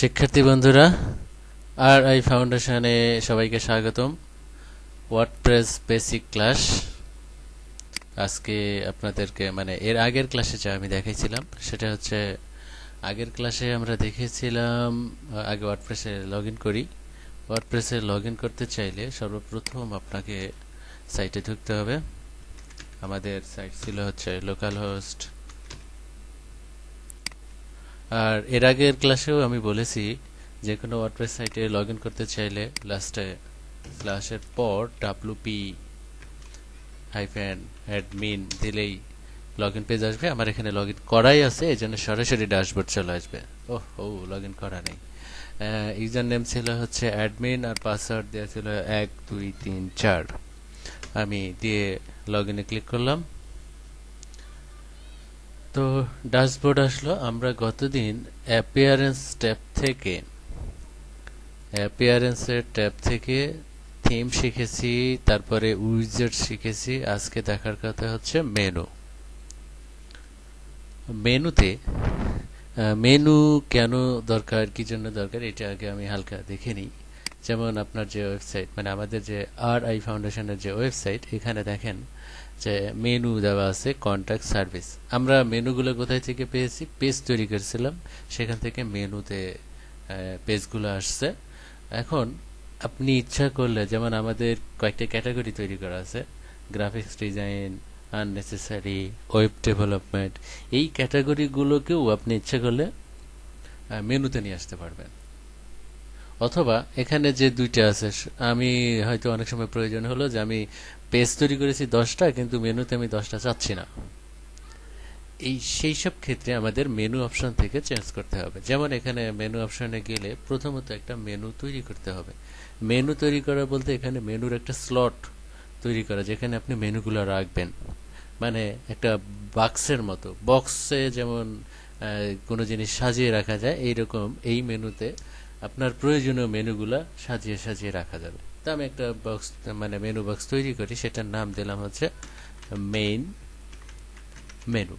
শিক্ষার্থী বন্ধুরা আর আই ফাউন্ডেশনে সবাইকে স্বাগতম। ওয়ার্ডপ্রেস বেসিক ক্লাস আজকে আপনাদেরকে মানে এর আগের ক্লাসে যা আমি দেখাইছিলাম, সেটা হচ্ছে আগের ক্লাসে আমরা দেখেছিলাম, আগে ওয়ার্ডপ্রেসে লগ ইন করি। ওয়ার্ডপ্রেসে লগ ইন করতে চাইলে সর্বপ্রথম আপনাকে সাইটে ঢুকতে হবে। আমাদের সাইট ছিল হচ্ছে লোকাল হোস্ট আর এর আগের ক্লাসেও আমি বলেছি, যে কোনো ওয়ার্ডপ্রেস সাইটে লগ করতে চাইলে লাস্টে স্ল্যাশের পর ডাব্লুপি হাইফেন অ্যাডমিন দিলেই লগ ইন পেজ আসবে। আমার এখানে লগ ইন করাই আছে এই জন্য সরাসরি ড্যাশবোর্ড চলে আসবে। ওহ, ও লগ ইন করা নেই। ইউজার নেম ছিল হচ্ছে অ্যাডমিন আর পাসওয়ার্ড দেওয়া ছিল এক, দুই, তিন, চার। আমি দিয়ে লগ ইনে ক্লিক করলাম। তো ড্যাশবোর্ড আসলো, আমরা গতদিন অ্যাপিয়ারেন্স ট্যাব থেকে অ্যাপিয়ারেন্সের ট্যাব থেকে থিম শিখেছি, তারপরে উইজেট শিখেছি, আজকে দেখার কথা হচ্ছে মেনু মেনুতে মেনু কেন দরকার, কি জন্য দরকার, এটা আগে আমি হালকা দেখে নিই। যেমন আপনার যে ওয়েবসাইট মানে আমাদের যে আর আই ফাউন্ডেশনের যে ওয়েবসাইট এখানে দেখেন যে মেনু দেওয়া আছে কন্ট্যাক্ট সার্ভিস আমরা মেনুগুলো কোথায় থেকে পেয়েছি? পেজ তৈরি করেছিলাম। সেখান থেকে মেনুতে পেজগুলো আসছে। এখন আপনি ইচ্ছা করলে, যেমন আমাদের কয়েকটা ক্যাটাগরি তৈরি করা আছে graphics design unnecessary web development এই ক্যাটাগরিগুলোকেও আপনি ইচ্ছা করলে মেনুতে নিয়ে আসতে পারবেন। অথবা এখানে যে দুইটা আছে আমি হয়তো অনেক সময় প্রয়োজন হলো যে আমি পেজ তৈরি করেছি দশটা, কিন্তু মেনুতে আমি দশটা চাচ্ছি না। এই সেই সব ক্ষেত্রে আমাদের মেনু অপশন থেকে চেঞ্জ করতে হবে। যেমন এখানে মেনু অপশনে গেলে প্রথমত একটা মেনু তৈরি করতে হবে। মেনু তৈরি করা বলতে এখানে মেনুর একটা স্লট তৈরি করা, যেখানে আপনি মেনুগুলো রাখবেন। মানে একটা বাক্সের মতো। বক্সে যেমন কোনো জিনিস সাজিয়ে রাখা যায়, এইরকম এই মেনুতে আপনার প্রয়োজনীয় মেনুগুলা সাজিয়ে সাজিয়ে রাখা যাবে। তো আমি একটা বক্স মানে মেনু বক্স তৈরি করি, সেটার নাম দিলাম হচ্ছে মেইন মেনু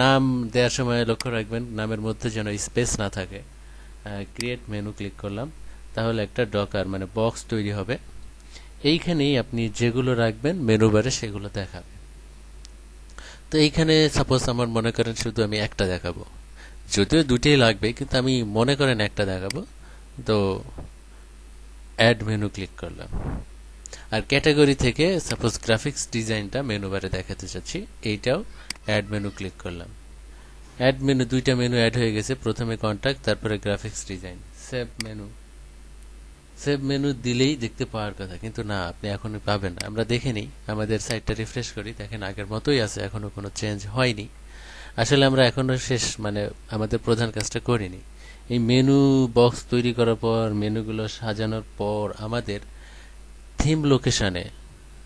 নাম দেওয়ার সময় লক্ষ্য রাখবেন, নামের মধ্যে যেন স্পেস না থাকে। ক্রিয়েট মেনু ক্লিক করলাম, তাহলে একটা ডকার মানে বক্স তৈরি হবে। এইখানেই আপনি যেগুলো রাখবেন মেনু বারে সেগুলো দেখাবে তো এইখানে সাপোজ আমার মনে করেন শুধু আমি একটা দেখাবো। যদিও দুটোই লাগবে, কিন্তু আমি মনে করেন একটা দেখাবো। তো অ্যাড মেনু ক্লিক করলাম। আর ক্যাটাগরি থেকে সাপোজ গ্রাফিক্স ডিজাইনটা মেনু বারে দেখাতে চাচ্ছি, এইটাও অ্যাড মেনু ক্লিক করলাম। অ্যাড মেনু দুইটা মেনু অ্যাড হয়ে গেছে, প্রথমে কন্ট্যাক্ট তারপরে graphics design save menu save menu দিলেই দেখতে পাওয়ার কথা, কিন্তু না, আপনি এখনই পাবেন আমরা দেখে নিই, আমাদের সাইটটা রিফ্রেশ করি, দেখেন আগের মতোই আছে এখনও কোনো চেঞ্জ হয়নি। আসলে আমরা এখনও শেষ মানে আমাদের প্রধান কাজটা করিনি। এই মেনু বক্স তৈরি করার পর মেনুগুলো সাজানোর পর আমাদের থিম লোকেশনে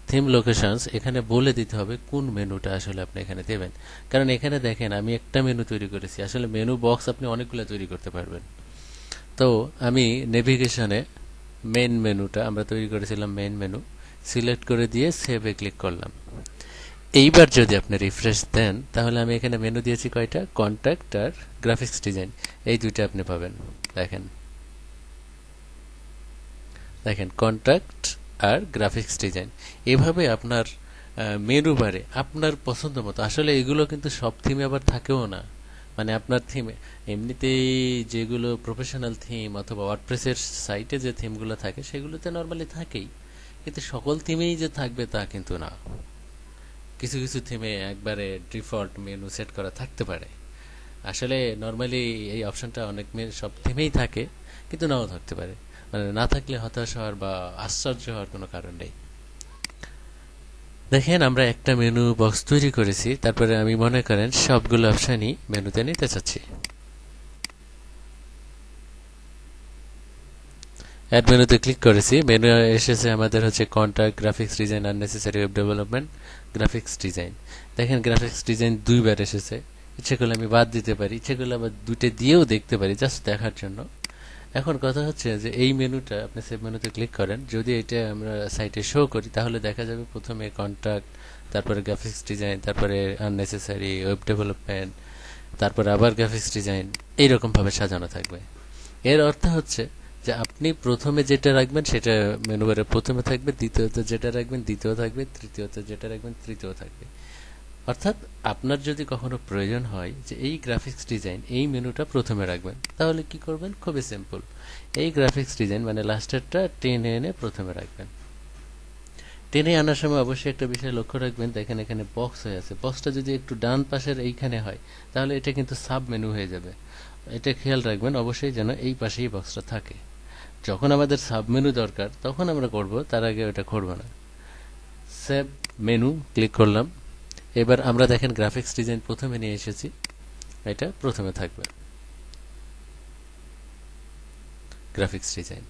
থিম লোকেশনস এখানে বলে দিতে হবে কোন মেনুটা আসলে আপনি এখানে দেবেন। কারণ এখানে দেখেন, আমি একটা মেনু তৈরি করেছি। আসলে মেনু বক্স আপনি অনেকগুলো তৈরি করতে পারবেন। তো আমি নেভিগেশনে মেন মেনুটা আমরা তৈরি করেছিলাম মেন মেনু সিলেক্ট করে দিয়ে সেভে ক্লিক করলাম। এইবার যদি আপনি রিফ্রেশ দেন, তাহলে আমি এখানে মেনু দিয়েছি কয়টা? কন্ট্যাক্ট আর গ্রাফিক্স ডিজাইন এই দুইটা আপনি পাবেন। দেখেন। দেখেন কন্ট্যাক্ট আর গ্রাফিক্স ডিজাইন এভাবে আপনার মেনু বারে আপনার পছন্দ মতো। আসলে এগুলো কিন্তু সব থিমে আবার থাকেও না। মানে আপনার থিমে এমনিতেই যেগুলো প্রফেশনাল থিম অথবা ওয়ার্ডপ্রেসের সাইটে যে থিমগুলো থাকে, সেগুলোতে নর্মালি থাকেই। কিন্তু সকল থিমেই যে থাকবে তা কিন্তু না। কিছু কিছু থিমে একবারে ডিফল্ট মেনু সেট করা থাকতে পারে। আসলে নর্মালি এই অপশনটা অনেক মেয়ে সব থিমেই থাকে, কিন্তু নাও থাকতে পারে। মানে না থাকলে হতাশ হওয়ার বা আশ্চর্য হওয়ার কোনো কারণ নেই। দেখেন, আমরা একটা মেনু বক্স তৈরি করেছি, তারপরে আমি মনে করেন সবগুলো অপশানই মেনুতে নিতে চাচ্ছি। অ্যাড মেনুতে ক্লিক করেছি। মেনু এসেছে আমাদের হচ্ছে contact graphics design unnecessary web development graphics design দেখেন গ্রাফিক্স ডিজাইন দুইবার এসেছে। ইচ্ছে করলে আমি বাদ দিতে পারি, ইচ্ছে করলে আবার দুইটা দিয়েও দেখতে পারি জাস্ট দেখার জন্য। এখন কথা হচ্ছে যে এই মেনুটা আপনি সেভ মেনুতে ক্লিক করেন। যদি এটা আমরা সাইটে শো করি, তাহলে দেখা যাবে প্রথমে কন্ট্যাক্ট তারপরে গ্রাফিক্স ডিজাইন তারপরে আননেসেসারি ওয়েব ডেভেলপমেন্ট তারপরে আবার গ্রাফিক্স ডিজাইন এইরকমভাবে সাজানো থাকবে। এর অর্থ হচ্ছে যে আপনি প্রথমে যেটা রাখবেন সেটা মেনু বারে প্রথমে থাকবে, দ্বিতীয়ত যেটা রাখবেন, দ্বিতীয় থাকবে, তৃতীয়ত যেটা রাখবেন, তৃতীয় থাকবে। অর্থাৎ আপনার যদি কখনো প্রয়োজন হয় যে এই গ্রাফিক্স ডিজাইন এই মেনুটা প্রথমে রাখবেন, তাহলে কি করবেন? খুবই সিম্পল এই গ্রাফিক্স ডিজাইন মানে লাস্টেরটা টেনে এনে প্রথমে রাখবেন। টেনে আনার সময় অবশ্যই একটা বিষয় লক্ষ্য রাখবেন। দেখেন এখানে বক্স হয়ে আছে। বক্সটা যদি একটু ডান পাশের এইখানে হয়, তাহলে এটা কিন্তু সাব মেনু হয়ে যাবে। এটা খেয়াল রাখবেন অবশ্যই যেন এই পাশেই বক্সটা থাকে। যখন আমাদের সাব মেনু দরকার, তখন আমরা করব, তার আগে ওটা করব না। সেভ মেনু ক্লিক করলাম। এবার আমরা দেখেন গ্রাফিক্স ডিজাইন প্রথমে নিয়ে এসেছি। এটা প্রথমে থাকবে। গ্রাফিক্স ডিজাইন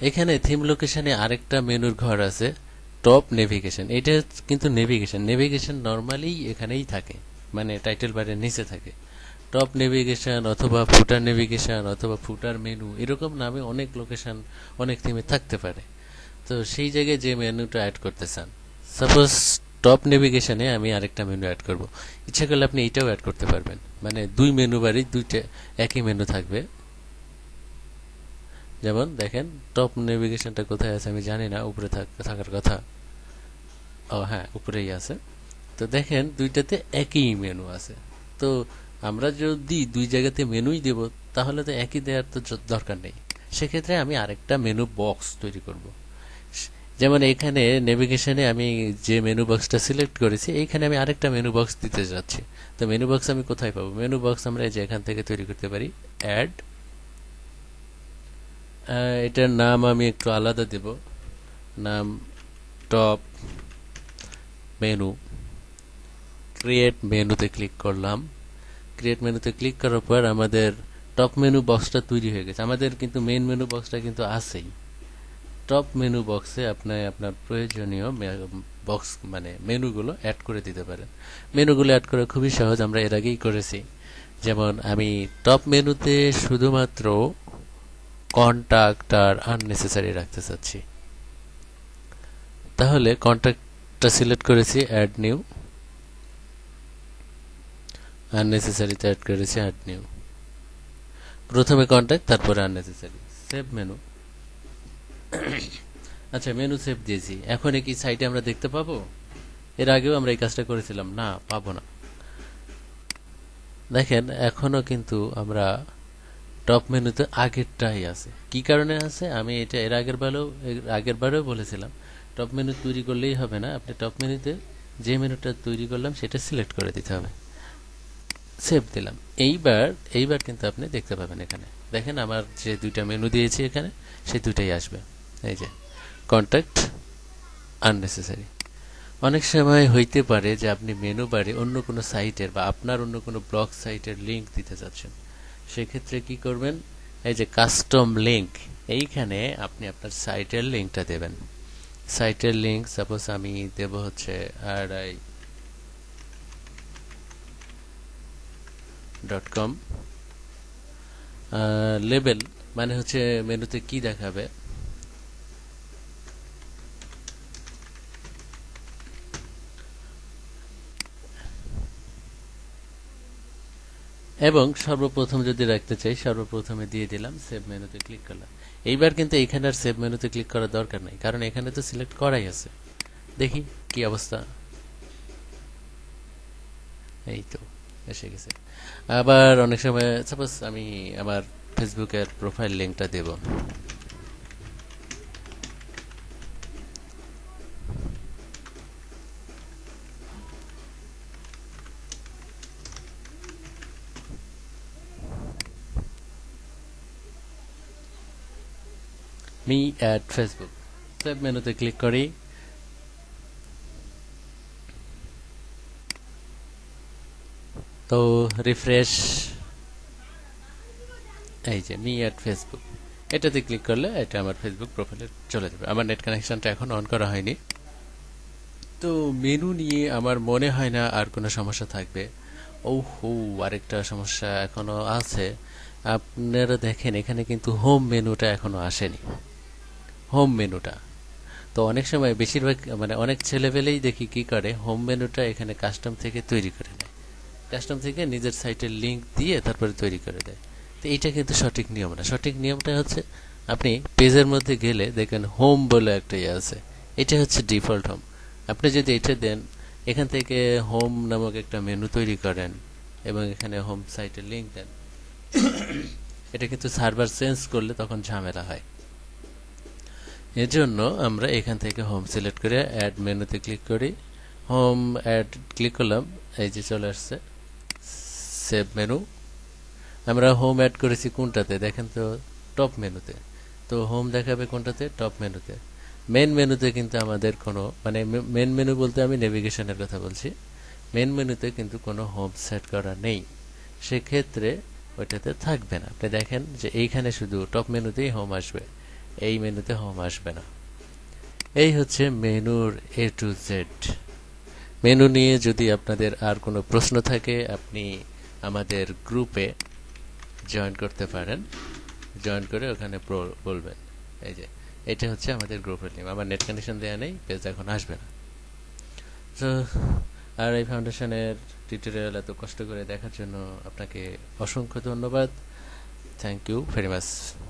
এখানে থিম লোকেশনে আরেকটা মেনুর ঘর আছে টপ নেভিগেশন এটা কিন্তু নেভিগেশন নেভিগেশন নর্মালি এখানেই থাকে। মানে টাইটেল বারের নিচে থাকে। টপ নেভিগেশন অথবা ফুটার নেভিগেশন অথবা ফুটার মেনু এরকম নামে অনেক লোকেশন অনেক থিমে থাকতে পারে। তো সেই জায়গায় যে মেনুটা অ্যাড করতে চান সাপোজ টপ নেভিগেশনে আমি আরেকটা মেনু অ্যাড করব। ইচ্ছা করলে আপনি এইটাও অ্যাড করতে পারবেন। মানে দুই মেনু বারই দুইটা একই মেনু থাকবে। যেমন দেখেন টপ নেভিগেশনটা কোথায় আছে আমি জানি না, উপরে থাকার কথা। ও হ্যাঁ উপরেই আছে। তো দেখেন দুইটাতে একই মেনু আছে। তো আমরা যদি দুই জায়গাতে মেনুই দেব, তাহলে তো একই দেওয়ার তো দরকার নেই। সেক্ষেত্রে আমি আরেকটা মেনু বক্স তৈরি করব। যেমন এখানে নেভিগেশনে আমি যে মেনু বক্সটা সিলেক্ট করেছি, এইখানে আমি আরেকটা মেনু বক্স দিতে যাচ্ছি। তো মেনু বক্স আমি কোথায় পাবো? মেনু বক্স আমরা এই যে এখান থেকে তৈরি করতে পারি। অ্যাড এটার নাম আমি একটু আলাদা দেব। নাম টপ মেনু ক্রিয়েট মেনুতে ক্লিক করলাম। ক্রিয়েট মেনুতে ক্লিক করার পর আমাদের টপ মেনু বক্সটা তৈরি হয়ে গেছে। আমাদের কিন্তু মেন মেনু বক্সটা কিন্তু আছেই। টপ মেনু বক্সে আপনি আপনার প্রয়োজনীয় বক্স মানে মেনুগুলো অ্যাড করে দিতে পারেন। মেনুগুলো অ্যাড করা খুবই সহজ, আমরা এর আগেই করেছি। যেমন আমি টপ মেনুতে শুধুমাত্র কন্ট্যাক্ট আর আননেসেসারি রাখতে চাচ্ছি। তাহলে কন্ট্যাক্টটা সিলেক্ট করেছি অ্যাড নিউ আননেসেসারিতে অ্যাড করেছি অ্যাড নিউ প্রথমে কন্ট্যাক্ট তারপরে আননেসেসারি সেভ মেনু আচ্ছা মেনু সেভ দিয়েছি। এখন কি সাইটে আমরা দেখতে পাবো? এর আগেও আমরা এই কাজটা করেছিলাম। না, পাবো না। দেখেন, এখনও কিন্তু আমরা টপ মেনুতে আগেরটাই আছে। কি কারণে আছে? আমি এটা এর আগের বারেও আগের বারেও বলেছিলাম। টপ মেনু তৈরি করলেই হবে না। আপনি টপ মেনুতে যে মেনুটা তৈরি করলাম, সেটা সিলেক্ট করে দিতে হবে। সেভ দিলাম। এইবার এইবার কিন্তু আপনি দেখতে পাবেন এখানে। দেখেন আমার যে দুইটা মেনু দিয়েছি এখানে, সেই দুইটাই আসবে। এই যে কন্ট্যাক্ট আননেসেসারি অনেক সময় হইতে পারে যে আপনি মেনু বারে অন্য কোনো সাইটের বা আপনার অন্য কোনো ব্লগ সাইটের লিঙ্ক দিতে চাচ্ছেন। সেক্ষেত্রে কি করবেন? এই যে কাস্টম লিঙ্ক এইখানে আপনি আপনার সাইটের লিঙ্কটা দেবেন। সাইটের লিঙ্ক সাপোজ আমি দেব হচ্ছে, আর আই ডট কম লেবেল মানে হচ্ছে মেনুতে কি দেখাবে? এবং সর্বপ্রথম যদি রাখতে চাই, সর্বপ্রথমে দিয়ে দিলাম সেভ মেনুতে ক্লিক করলাম। এইবার কিন্তু এখানে আর সেভ মেনুতে ক্লিক করার দরকার নেই, কারণ এখানে তো সিলেক্ট করাই আছে। দেখি কি অবস্থা। এই তো। এসে গেছে। আবার অনেক সময় সাপোজ আমি আমার ফেসবুকের প্রোফাইল লিঙ্কটা দেব। মি অ্যাট ফেসবুক সেভ মেনুতে ক্লিক করি। তো রিফ্রেশ এই যে মি অ্যাট ফেসবুক এটাতে ক্লিক করলে এটা আমার ফেসবুক প্রোফাইলে চলে যাবে। আমার নেট কানেকশনটা এখন অন করা হয়নি। তো মেনু নিয়ে আমার মনে হয় না আর কোনো সমস্যা থাকবে। ও হো আরেকটা সমস্যা এখনও আছে। আপনারা দেখেন, এখানে কিন্তু হোম মেনুটা এখনও আসেনি। হোম মেনুটা তো অনেক সময় বেশিরভাগ মানে অনেক ছেলেবেলেই দেখি কি করে হোম মেনুটা এখানে কাস্টম থেকে তৈরি করে নেয়। কাস্টম থেকে নিজের সাইটের লিঙ্ক দিয়ে তারপরে তৈরি করে দেয়। তো এইটা কিন্তু সঠিক নিয়ম না। সঠিক নিয়মটা হচ্ছে আপনি পেজের মধ্যে গেলে দেখেন হোম বলে একটা ইয়ে আছে। এটা হচ্ছে ডিফল্ট হোম আপনি যদি এটা দেন, এখান থেকে হোম নামক একটা মেনু তৈরি করেন এবং এখানে হোম সাইটের লিঙ্ক দেন, এটা কিন্তু সার্ভার চেঞ্জ করলে তখন ঝামেলা হয়। এর জন্য আমরা এখান থেকে হোম সিলেক্ট করে অ্যাড মেনুতে ক্লিক করি। হোম অ্যাড ক্লিক করলাম, এই যে চলে আসছে। Save menu. আমরা হোম অ্যাড করেছি কোনটাতে? দেখেন তো টপ মেনুতে। তো হোম দেখাবে কোনটাতে? টপ মেনুতে। মেন মেনুতে কিন্তু আমাদের কোনো মানে মেন মেনু বলতে আমি নেভিগেশনের কথা বলছি। মেন মেনুতে কিন্তু কোনো হোম সেট করা নেই। সেক্ষেত্রে ওইটাতে থাকবে না। আপনি দেখেন যে এইখানে শুধু টপ মেনুতেই হোম আসবে, এই মেনুতে হোম আসবে না। এই হচ্ছে মেনুর এ টু জেড মেনু নিয়ে যদি আপনাদের আর কোনো প্রশ্ন থাকে, আপনি আমাদের গ্রুপে জয়েন করতে পারেন। জয়েন করে ওখানে বলবেন। এই যে, এটা হচ্ছে আমাদের গ্রুপের লিঙ্ক আমার নেট কানেকশন দেওয়া নেই পেজ এখন আসবে না। তো, আর এই ফাউন্ডেশনের টিউটোরিয়াল এত কষ্ট করে দেখার জন্য আপনাকে অসংখ্য ধন্যবাদ। Thank you very much